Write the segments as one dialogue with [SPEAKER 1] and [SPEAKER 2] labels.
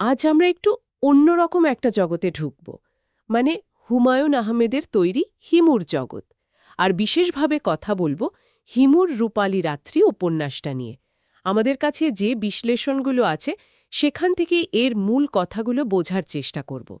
[SPEAKER 1] আজ আমরা একটু অন্যরকম একটা জগতে ঢুকব মানে হুমায়ুন আহমেদের তৈরি হিমুর জগৎ। আর বিশেষভাবে কথা বলব হিমুর রূপালী রাত্রি উপন্যাসটা নিয়ে। আমাদের কাছে যে বিশ্লেষণগুলো আছে, সেখান থেকেই এর মূল কথাগুলো বোঝার চেষ্টা করব।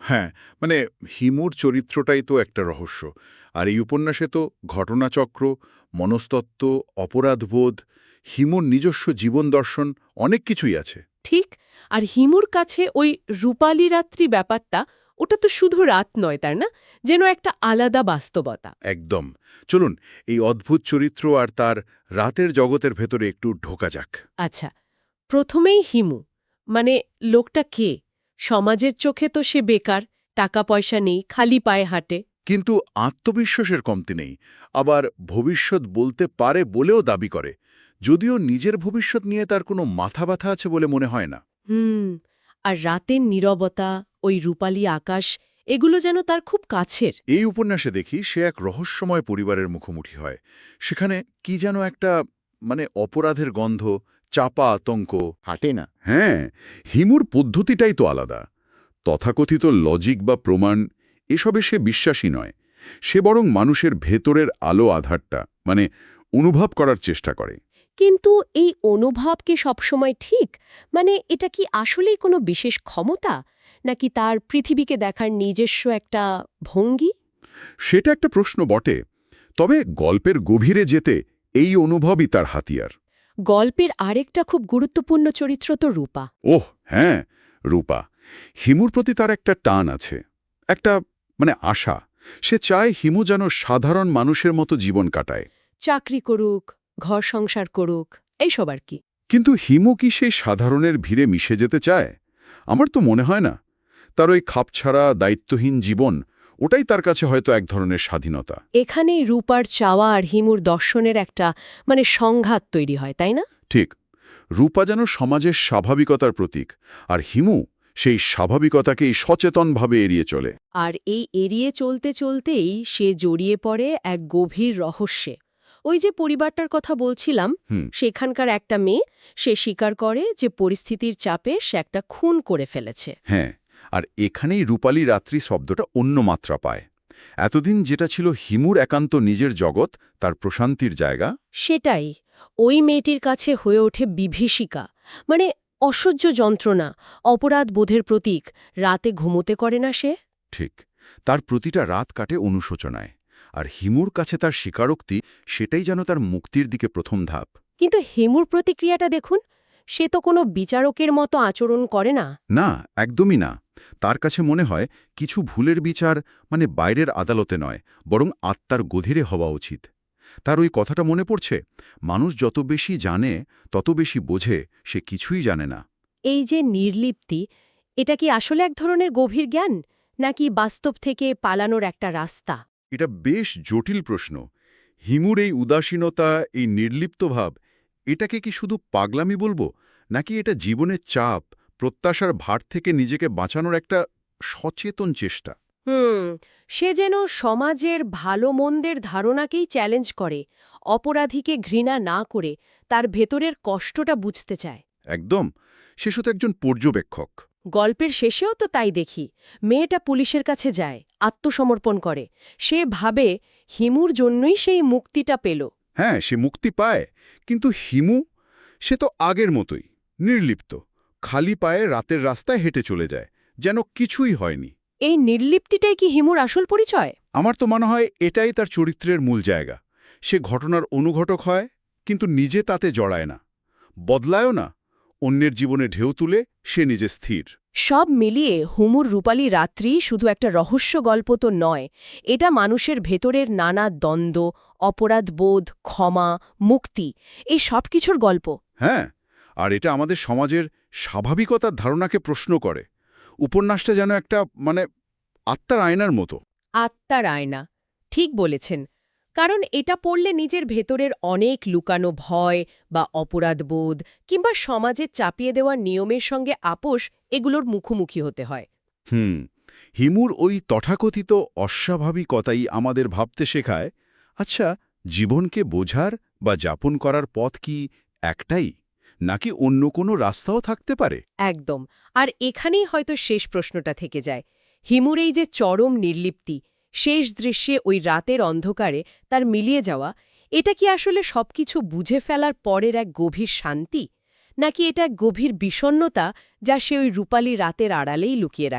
[SPEAKER 2] হ্যাঁ মানে হিমুর চরিত্রটাই তো একটা রহস্য। আর এই উপন্যাসে তো ঘটনাচক্র, মনস্তত্ত্ব, অপরাধবোধ, হিমুর নিজস্ব জীবন দর্শন অনেক কিছুই আছে।
[SPEAKER 1] ঠিক আর হিমুর কাছে ওই রূপালী রাত্রি ব্যাপারটা ওটা তো শুধু রাত নয় তার না? যেন একটা আলাদা বাস্তবতা।
[SPEAKER 2] একদম। চলুন এই অদ্ভুত চরিত্র আর তার রাতের জগতের ভেতরে একটু ঢোকা যাক।
[SPEAKER 1] আচ্ছা প্রথমেই হিমু মানে লোকটা কে? সমাজের চোখে তো সে বেকার টাকা পয়সা নেই খালি পায়ে হাঁটে।
[SPEAKER 2] কিন্তু আত্মবিশ্বাসের কমতি নেই আবার ভবিষ্যৎ বলতে পারে বলেও দাবি করে। যদিও নিজের ভবিষ্যৎ নিয়ে তার কোনো মাথা ব্যথা আছে বলে মনে হয় না।
[SPEAKER 1] হুম আর রাতের নীরবতা ওই রূপালী আকাশ এগুলো যেন তার খুব কাছের।
[SPEAKER 2] এই উপন্যাসে দেখি সে এক রহস্যময় পরিবারের মুখোমুখি হয়। সেখানে কি যেন একটা মানে অপরাধের গন্ধ চাপা আতঙ্ক।
[SPEAKER 3] হাঁটে না।
[SPEAKER 2] হ্যাঁ হিমুর পদ্ধতিটাই তো আলাদা। তথাকথিত লজিক বা প্রমাণ এসবে সে বিশ্বাসী নয়। সে বরং মানুষের ভেতরের আলো আধারটা মানে অনুভব করার চেষ্টা করে।
[SPEAKER 1] কিন্তু এই অনুভব কি সবসময় ঠিক? মানে এটা কি আসলেই কোনো বিশেষ ক্ষমতা? নাকি তার পৃথিবীকে দেখার নিজস্ব একটা ভঙ্গি?
[SPEAKER 2] সেটা একটা প্রশ্ন বটে। তবে গল্পের গভীরে যেতে এই অনুভবই তার হাতিয়ার।
[SPEAKER 1] গল্পের আরেকটা খুব গুরুত্বপূর্ণ চরিত্র তো রূপা।
[SPEAKER 2] ওহ হ্যাঁ রূপা। হিমুর প্রতি তার একটা টান আছে একটা মানে আশা। সে চায় হিমু যেন সাধারণ মানুষের মতো জীবন কাটায়।
[SPEAKER 1] চাকরি করুক ঘর সংসার করুক এইসব আর কি।
[SPEAKER 2] কিন্তু হিমু কি সেই সাধারণের ভিড়ে মিশে যেতে চায়? আমার তো মনে হয় না। তার ওই খাপছাড়া দায়িত্বহীন জীবন ওটাই তার কাছে হয়তো এক ধরনের স্বাধীনতা।
[SPEAKER 1] এখানেই রূপার চাওয়া আর হিমুর দর্শনের একটা মানে সংঘাত তৈরি হয় তাই না?
[SPEAKER 2] ঠিক। রূপা যেন সমাজের স্বাভাবিকতার প্রতীক আর হিমু সেই স্বাভাবিকতাকেই সচেতনভাবে এড়িয়ে চলে।
[SPEAKER 1] আর এই এড়িয়ে চলতে চলতেই সে জড়িয়ে পড়ে এক গভীর রহস্যে। ওই যে পরিবারটার কথা বলছিলাম সেখানকার একটা মেয়ে সে স্বীকার করে যে পরিস্থিতির চাপে সে একটা খুন করে ফেলেছে।
[SPEAKER 2] হ্যাঁ আর এখানেই রূপালী রাত্রি শব্দটা অন্য মাত্রা পায়। এতদিন যেটা ছিল হিমুর একান্ত নিজের জগৎ তার প্রশান্তির জায়গা।
[SPEAKER 1] সেটাই ওই মেয়েটির কাছে হয়ে ওঠে বিভীষিকা মানে অসহ্য যন্ত্রণা অপরাধ বোধের প্রতীক রাতে ঘুমোতে করে না সে?
[SPEAKER 2] ঠিক তার প্রতিটা রাত কাটে অনুশোচনায়। আর হিমুর কাছে তার স্বীকারোক্তি সেটাই যেন তার মুক্তির দিকে প্রথম ধাপ।
[SPEAKER 1] কিন্তু হেমুর প্রতিক্রিয়াটা দেখুন সে তো কোনো বিচারকের মতো আচরণ করে না।
[SPEAKER 2] না একদমই না। তার কাছে মনে হয় কিছু ভুলের বিচার মানে বাইরের আদালতে নয় বরং আত্মার গধীরে হওয়া উচিত। তার ওই কথাটা মনে পড়ছে? মানুষ যত বেশি জানে তত বেশি বোঝে সে কিছুই জানে না।
[SPEAKER 1] এই যে নির্লিপ্তি এটা কি আসলে এক ধরনের গভীর জ্ঞান? নাকি বাস্তব থেকে পালানোর একটা রাস্তা?
[SPEAKER 2] এটা বেশ জটিল প্রশ্ন। হিমুর এই উদাসীনতা এই নির্লিপ্ত ভাব এটাকে কি শুধু পাগলামি বলব? নাকি এটা জীবনের চাপ প্রত্যাশার ভার থেকে নিজেকে বাঁচানোর একটা সচেতন চেষ্টা?
[SPEAKER 1] হুম সে যেন সমাজের ভালো মন্দের ধারণাকেই চ্যালেঞ্জ করে অপরাধীকে ঘৃণা না করে তার ভেতরের কষ্টটা বুঝতে চায়।
[SPEAKER 2] একদম সে শুধু একজন পর্যবেক্ষক।
[SPEAKER 1] গল্পের শেষেও তো তাই দেখি। মেয়েটা পুলিশের কাছে যায় আত্মসমর্পণ করে। সে ভাবে হিমুর জন্যই সেই মুক্তিটা পেল।
[SPEAKER 2] হ্যাঁ সে মুক্তি পায় কিন্তু হিমু সে তো আগের মতোই নির্লিপ্ত। খালি পায়ে রাতের রাস্তায় হেঁটে চলে যায় যেন কিছুই হয়নি।
[SPEAKER 1] এই নির্লিপ্তিটাই কি হিমুর আসল পরিচয়?
[SPEAKER 2] আমার তো মনে হয় এটাই তার চরিত্রের মূল জায়গা। সে ঘটনার অনুঘটক হয় কিন্তু নিজে তাতে জড়ায় না। বদলায়ও না অন্যের জীবনে ঢেউ তুলে সে নিজে স্থির।
[SPEAKER 1] সব মিলিয়ে হুমুর রূপালী রাত্রি শুধু একটা রহস্য গল্প তো নয় এটা মানুষের ভেতরের নানা দ্বন্দ্ব অপরাধবোধ ক্ষমা মুক্তি এই সব কিছুর গল্প।
[SPEAKER 2] হ্যাঁ আর এটা আমাদের সমাজের স্বাভাবিকতার ধারণাকে প্রশ্ন করে। উপন্যাসটা যেন একটা মানে আত্মার আয়নার মতো।
[SPEAKER 1] আত্মার আয়না ঠিক বলেছেন। কারণ এটা পড়লে নিজের ভেতরের অনেক লুকানো ভয় বা অপরাধবোধ কিংবা সমাজে চাপিয়ে দেওয়া নিয়মের সঙ্গে আপোষ এগুলোর মুখোমুখি হতে হয়।
[SPEAKER 2] হুম হিমুর ওই তথাকথিত অস্বাভাবিকতাই আমাদের ভাবতে শেখায় আচ্ছা জীবনকে বোঝার বা যাপন করার পথ কি একটাই? নাকি অন্য কোনো রাস্তাও থাকতে পারে?
[SPEAKER 1] একদম আর এখানেই হয়তো শেষ প্রশ্নটা থেকে যায়। হিমুর এই যে চরম নির্লিপ্তি শেষ দৃশ্যে ওই রাতের অন্ধকারে তার মিলিয়ে যাওয়া, এটা কি আসলে সবকিছু বুঝে ফেলার পরের এক গভীর শান্তি? নাকি এটা গভীর বিষণ্নতা যা সে ওই রূপালী রাতের আড়ালেই লুকিয়ে রাখে?